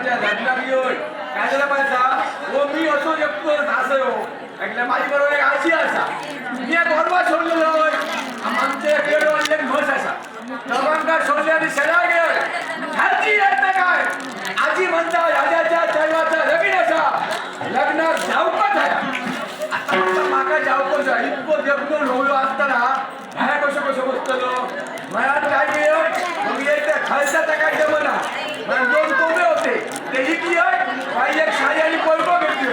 माझ्या काय झालं पैसा हो मी असो शकतो असं हो ऐकलं बरोबर एक आजी आसा मी एक बरोबर सोडलेलो होय. आमचे म्हस सोडले काय? आजी म्हणता राजाच्या दैवाचा लगीन असा. लग्न जावकच माका जावकच आहे. इतकं जगून होलो असताना ह्या कसो बसतलो? मला काय केलं? मग त्या काय जमना दोन कोंबे होते ते इकली काही एक शाळी आणि कोलबो घेतली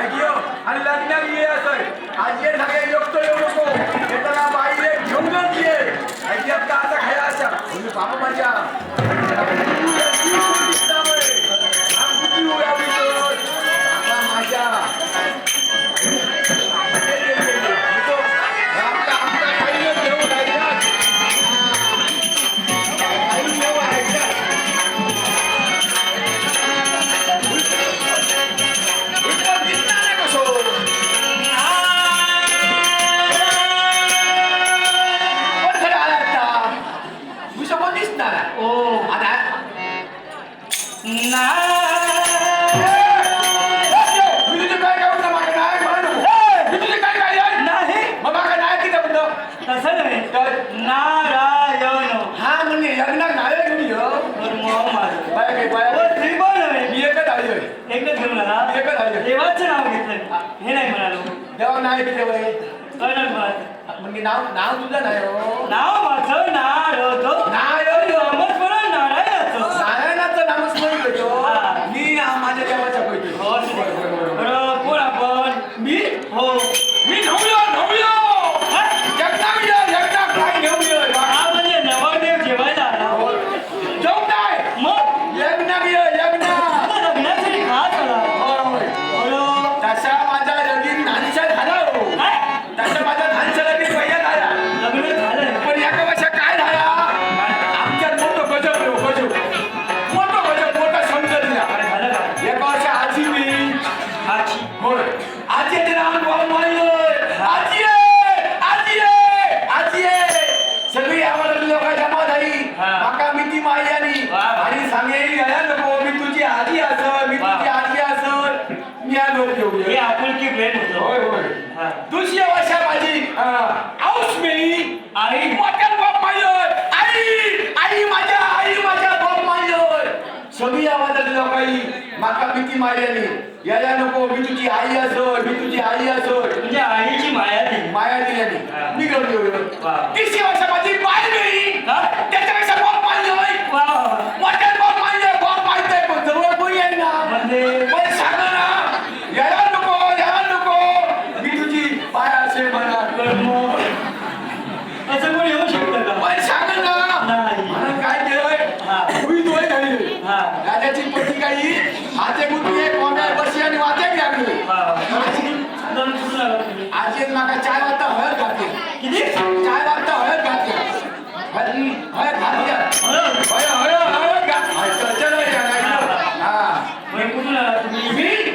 ऐकियो आणि लग्नात ये असं आज ये सगळे योगतो येऊ नको येताना बाई एक घेऊनच ये ऐकी आता आता खायला असा एकच आलोय देवाचं नाव घेतलं हे नाही म्हणालो देवा नाही किती वय कळलं मला म्हणजे नाव नाव तुझं नाही हो नाव माझं नारद नाही आई मोठ्या बाप मायलोय आई आई माझ्या आई माझ्या बाप मायलोय सगळी आवाजात लोकाई माका भीती मारली यायला नको मी तुझी आई असो मी तुझी आई असो म्हणजे आईची माया ती माया दिल्याने. मी येऊ वा. तिसरी वर्षा माझी बाय गेली? त्याच्यापेक्षा बाप मारलोय वा. मोठ्या बाप मारलोय बाप मारतोय पण जवळ कोणी आहे ना? म्हणजे पण सांग ना यायला नको यायला नको मी तुझी बाय असे म्हणा कर्म असं कोण येऊ शकतं का पण सांग ना नाही. म्हणून काय केलंय हा. उभी डोळे घाली हा राजाची पती काही हाते गुंतली एक कोंबड्या बशी आणि वाटे लागली वा दोन कुठून आला तुम्ही आजी माका चाय वाजता हळद घातली किती चाय वाजता हळद घातली हळद हळद घातली हळद? हळद हळद हळद घात हळद चल या नाही हा म्हणजे कुठून आला तुम्ही मी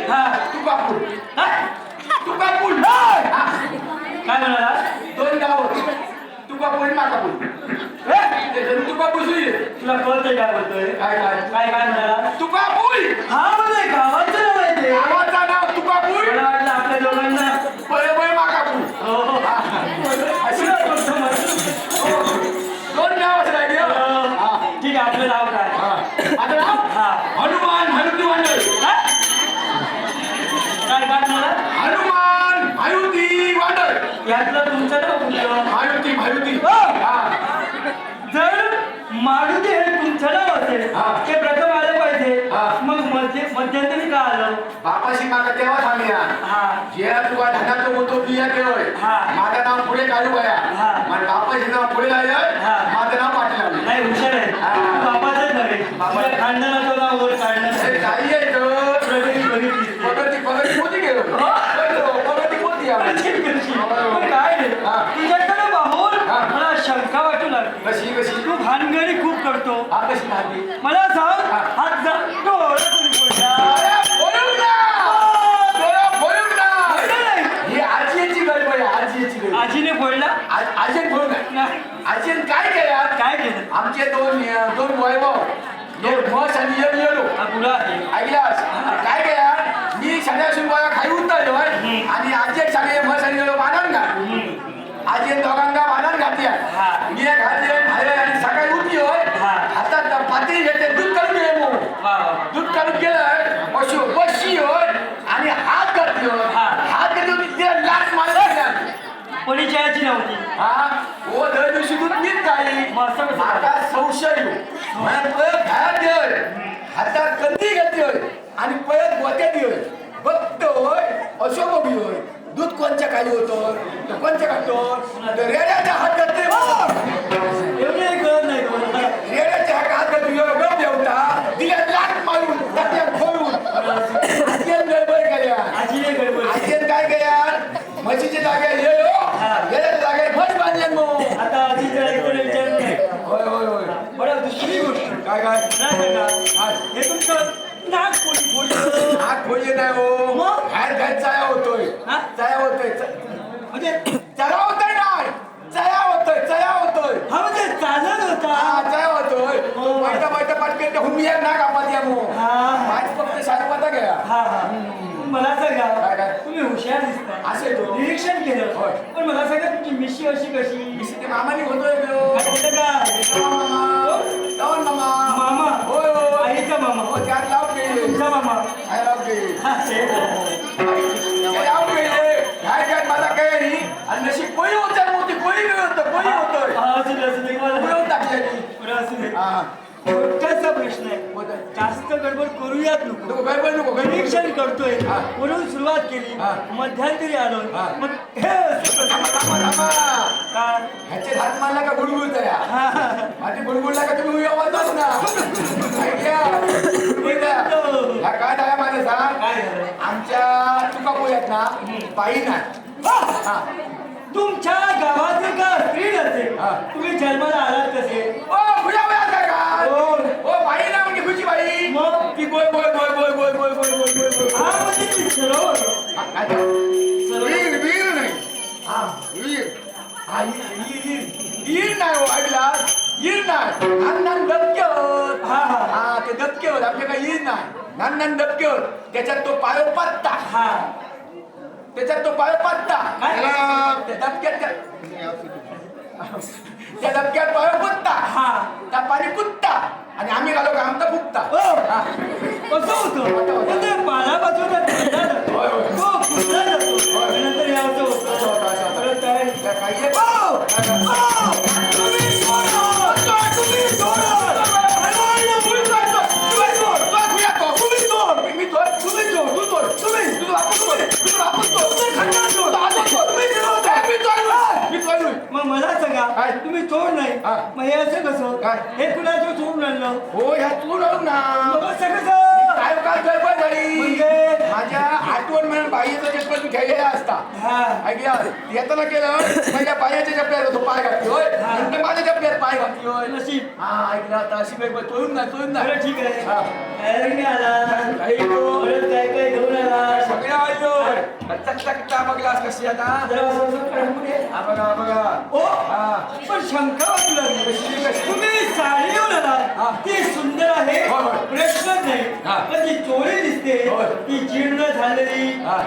हा तू कापूर हा? तू कापूर हा. काय म्हणाला दोन गाव तू कापूर मा कापूर तू कापूर सुई तुला कळतंय काय बोलतोय काय काय काय काय म्हणाला तू कापूर हा म्हणजे गावाचं यातलं तुमचं नाव मारुती मारुती हो. हा जर मारुती हे तुमचं नाव असेल. ते प्रथम आलं पाहिजे. मग मध्य मध्यंतरी का आलं बापाशी मागा तेव्हा सांगूया हा जे तुका धनाचं होतो बिया हा. माझं नाव पुढे काढू हा. माझ्या बापाशी नाव पुढे लागलं हा. माझं नाव पाठी लागलं नाही हुशार आहे हा. तू बाबाचंच नव्हे बाबा खानदानाचं नाव वर काढणं हे काही आहे तर प्रगती बघितली प्रगती प्रगती कोणती गेलो हा. प्रगती कोणती आहे? प्रगती कशी? काय रे. तुझ्याकडे पाहून. मला शंका वाटू लागली. कशी कशी? तू भानगडी खूप करतो. हा कशी लागली मला सांग हा. हात जा. डोळा कोणी. पडला अरे, बोलू ना! बोला, बोलू ना! नाही. आजीची गडबड आहे आजीची गडबड. आजीन काय केलं? काय केलं? आमचे दोन दोन वैभव एक म्हस आणि एक येलो. ऐकलास काय केलं? मी सगळ्या बाया खाई उतरलो आणि आजी सगळे आजी दोघांना बाजार घातली मी घातली भाले आणि सकाळी उठली होय. हातात पातळी घेते दूध करून गेले मग दूध करून गेलं पशु पशी होय. आणि हात घातली होय. हात घातली होती ते लाट मारला कोणी जयाची नव्हती हा. ओ दर दिवशी दूध मीच काही आता संशय म्हणत परत घरात येळ हातात कंदी घेतली होय. आणि परत गोत्यात येळ बघतो दूध कोणच्या खाली होतं? कोणच्या खातो तर रेड्याच्या हात घातले एवढे कळत नाही तुम्हाला रेड्याच्या हात घातली गप देवता तिला लाट मारून त्याच्या खोलून आज्यान गडबड केल्या आजीने गडबड आज्यान काय केल्या म्हशीच्या जागेवर येयो येण्याच्या जागेवर म्हस बांधल्या मग आता आजीच्या ऐकून विचार नाही होय होय होय बरं दुसरी गोष्ट काय काय नाही सांगा हे तुमचं नाक कोणी बोललं हात खोली नाही हो मग? काय चाया होतोय? चाया होतोय. म्हणजे चला होतोय नाही चया होतोय चया होतोय. हा म्हणजे चालत होता. हा चया होतोय. बैठा बैठा पाटके ते हुमिया ना कापात या मो. आज फक्त साहेबाचा घ्या. हा हा. मला काय सांगा काय? तुम्ही हुशार दिसता. असे तो. निरीक्षण केलं. पण मला सांगा तुमची मिशी अशी कशी? मिशी ते मामानी होतोय त्यो. काय होतं का? पलीकडे होतं पली होतोय मिळवून टाकले मोठाचा प्रश्न आहे. जास्त गडबड करूयात नको. गडबड नको निरीक्षण करतोय. म्हणून सुरुवात केली. मध्यंतरी आलो. मग ह्याचे हात मारला का गुडगुड तया माझी गुडगुडला का तुम्ही आवाजच ना काय झालं माझं सांग? आमच्या तुका पोयात ना पायी ना तुमच्या गावात तुम्ही जन्माला आलात कसे? ओ काय का? हो. ओ बाई ना म्हणजे खुशी बाई. मग? ती बोय बोय बोय बोय बोय बोय बोय बोय बोय बोय हा म्हणजे ती सरोवर हा, काय ते? वीर वीर नाही. हा. वीर वीर वीर वीर नाही हो वीर नाही. होत. हा, हा. हा. ते होत. आपल्या काही वीर नाही. दबके होत. त्याच्यात तो पायो पत्ता. हा. त्याच्यात तो पायो पत्ता. काय? त्या दबक्यात त्या त्या डबक्यात पळ कुत्ता हा. त्या पाणी कुत्ता. आणि आम्ही घालो का आमचा फुकता कसं होतं तर पानापासून नंतर यावं होतं काही सांगा काय? तुम्ही चोर नाही. हा. मग हे असं कसं? काय? हे कुणाचं चोरून आणलं? हो ह्या तू राहू ना. मग असं कसं? काय काय गडबड झाली म्हणजे? माझ्या आठवण म्हणून बाईचा तू घ्यायला असता. हा. ऐकल्या येताना केलं माझ्या पायाच्या चपल्यात तो पाय घातली होय? हा. नंतर माझ्या चपल्यात पाय घातली होय? नशीब. हा ऐकलं आता अशी तोडून बरं नाही ठीक आहे. हा. काय नाही आला. काही तो परत काय काय घेऊन आलो. चक कशी आता हा बघा ओ हा पण शंका वाटू लागली कशी कशी तुम्ही साडी घेऊन हा. ती सुंदर आहे होय, होय. नाही हा. पण ती चोळी दिसते होय. ती जीर्ण झालेली हा